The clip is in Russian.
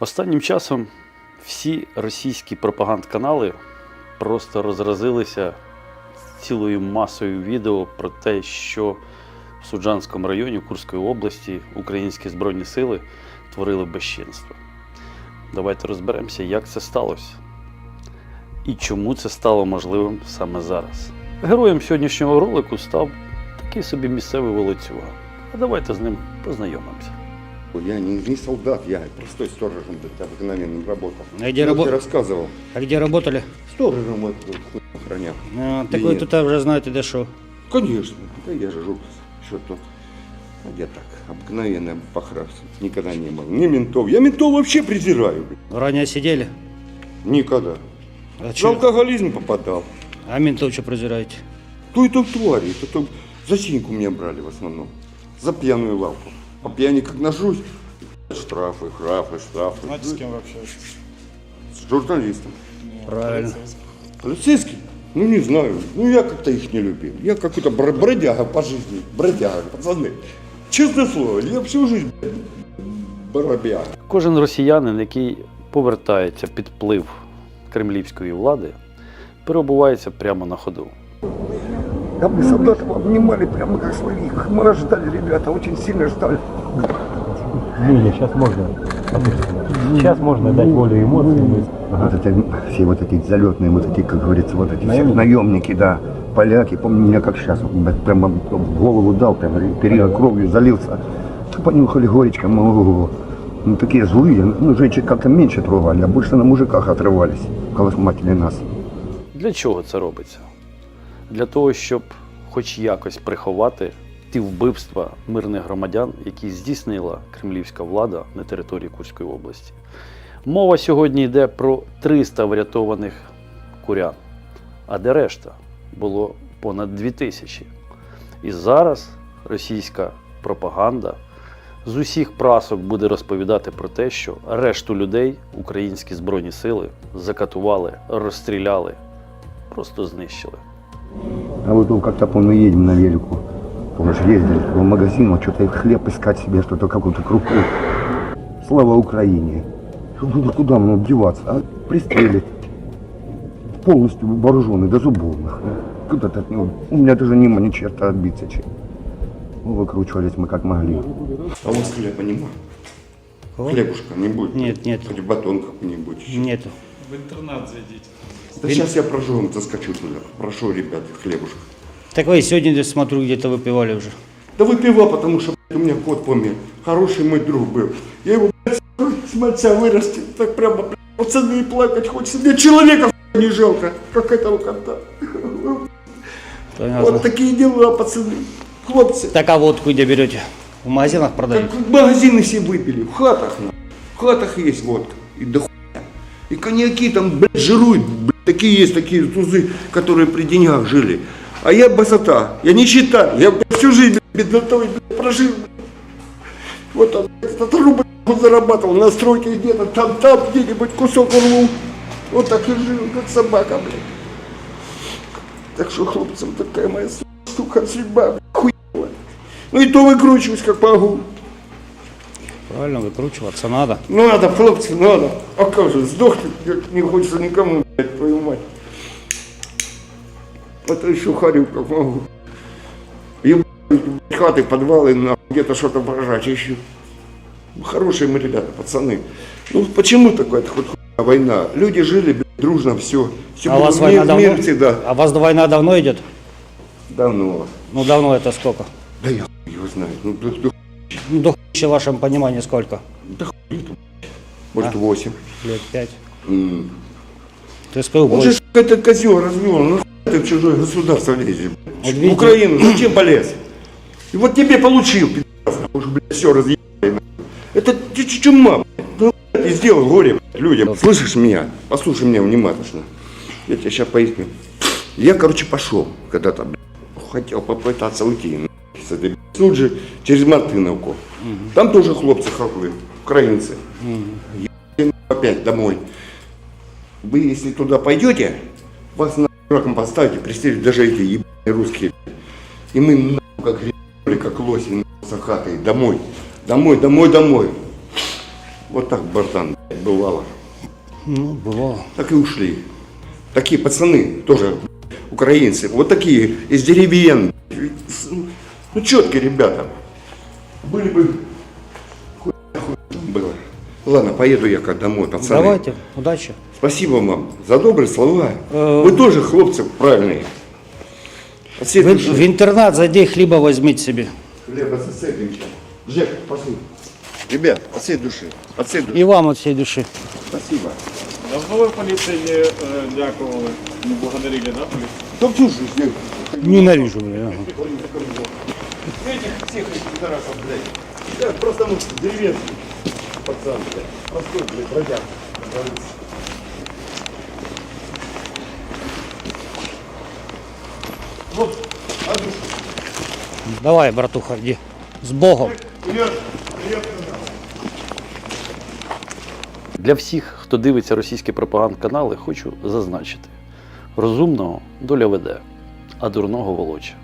Останнім часом всі російські пропагандканали просто розразилися цілою масою відео про те, що в Суджанському районі Курської області українські збройні сили творили безчинство. Давайте розберемося, як це сталося і чому це стало можливим саме зараз. Героєм сьогоднішнього ролику став такий собі місцевий волоцюга. А давайте з ним познайомимося. Я не, не солдат, я простой сторожем обыкновенным работал. А где работал? рассказывал. А где работали? Сторожем тут хуй охранял. А, так вы тут уже знаете, да что? Конечно. Да я же жил, что тут. А я так, обыкновенный похрас. Никогда не был. Ни ментов. Я ментов вообще презираю. Ранее сидели? Никогда. А, В чё? алкоголизм попадал. а ментов что презираете? То и то твари. То, то за синьку меня брали в основном. За пьяную лавку. По пьяни как нажусь. Штрафы, штрафы, штрафы. Знаете, с кем вы общаетесь? С журналистом. Правильно. Полицейский? Ну не знаю. Ну я как-то их не любил. Я какой-то бр- бродяга по жизни. Бродяга, пацаны. Честное слово, я всю жизнь блядь, бродяга. Кожен росіянин, який повертається під вплив кремлівської влади, перебувається прямо на ходу. Да мы солдатов обнимали прямо как своих. Мы вас ждали, ребята, очень сильно ждали. Не, сейчас можно. Сейчас можно дать волю эмоциям. Вот это, все вот эти залетные, вот эти, как говорится, вот эти все Наемники? наемники, да, поляки, помню меня как сейчас, вот, блядь, прямо в голову дал, прям перья кровью залился. Понюхали горечка, ого Ну такие злые, ну женщин как-то меньше трогали, а больше на мужиках отрывались, колосматили нас. Для чого це робиться? Для того, щоб хоч якось приховати ті вбивства мирних громадян, які здійснила кремлівська влада на території Курської області. Мова сьогодні йде про 300 врятованих курян, а де решта було понад 2000. І зараз російська пропаганда з усіх прасок буде розповідати про те, що решту людей українські збройні сили закатували, розстріляли, просто знищили. А вот тут как-то едем на велику, помнишь, ездили в магазин, вот что-то хлеб искать себе, что-то какую-то крупу. Слава Украине. Ну, Куда мне деваться? А пристрелить. Полностью вооруженный до зубов. нахуй. Куда то ну, У меня даже нема ни черта отбиться чем. Ну, выкручивались мы как могли. А у вас хлеба нема? Кого? Хлебушка не будет? Нет, нет. Хоть батон какой-нибудь. еще. Нету. В интернат зайдите. Да сейчас я прожу, заскочу туда. Прошу, ребят, хлебушка. Так вы сегодня, смотрю, где-то выпивали уже. Да выпивал, потому что блядь, у меня кот помер. Хороший мой друг был. Я его, блядь, с мальца вырастил. Так прямо, блядь, пацаны, плакать хочется. Мне человека не жалко, как этого кота. Понятно. Вот такие дела, пацаны. Хлопцы. Так а водку где берете? В магазинах продают? Так магазины все выпили, в хатах, на. В хатах есть водка. И до хуя. И коньяки там, блядь, жируют, блядь, такие есть, такие тузы, которые при деньгах жили. А я басота, я не считаю, я всю жизнь беднотой прожил. Вот там, блядь, этот рубль он зарабатывал на стройке где-то, там, там где-нибудь кусок урвал. Вот так и жил, как собака, блядь. Так что, хлопцам, такая моя сука судьба, хуевая. Ну и то выкручиваюсь, как могу. Правильно, выкручиваться надо. Ну надо, хлопцы, надо. А как же, сдохнуть не хочется никому, блядь, твою мать. А то еще харю как могу. Ебать, хаты, подвалы, на где-то что-то поражать ищу. Хорошие мы ребята, пацаны. Ну почему такая хоть хуйня война? Люди жили, дружно, все. все А у вас война давно? мир всегда. А у вас война давно идет? Давно. Ну давно это сколько? Да я хуй его знаю. Ну, да, да, Ну до в вашем понимании сколько? да хуй это. Может, восемь. Лет пять. М. Ты СПУ Он же какой-то козел развел, ну ты в чужое государство лезешь. Вот в? Украину зачем полез? И вот тебе получил, нахуй, уж, блядь, все разъебали. Это чума, блядь. Ну, блядь, и сделал горе блядь, людям. Слышишь меня? Послушай меня внимательно. Я тебе сейчас поясню. Я, короче, пошел когда-то, хотел попытаться уйти. С этой, тут же через Мартыновку. Там тоже хлопцы хохлы, украинцы. Ебать, опять домой. Вы, если туда пойдете, вас на раком поставите, пристрелят даже эти ебаные русские. И мы нахуй, как гребли, как лоси, нахуй, с хатой, домой. Домой, домой, домой. Вот так, братан. бывало. Ну, бывало. Так и ушли. Такие пацаны, тоже украинцы, вот такие, из деревень. Ну, четкие ребята. Были бы... Ладно, поеду я как домой, пацаны. Давайте, удачи. Спасибо вам за добрые слова. Э, Вы тоже хлопцы правильные. От всей В, души. в интернат зайди, хліба візьміть собі. Хлеба засыпемся. Жек, пошли. Ребят, от всей души. От всей души. І вам від всієї душі. Спасибо. Давно ви поліції е, дякували, не благодарили, да, поліцію? Да всю жизнь. Ненавижу. бля, ага. Этих всех этих пидорасов, блядь. Я просто ну, деревенский Пацан, блядь. Простой, блядь, бродяг. Вот. Давай, братуха, йди. З Богом. Для всіх, хто дивиться російські пропагандканали, хочу зазначити: розумного доля веде, а дурного волоче.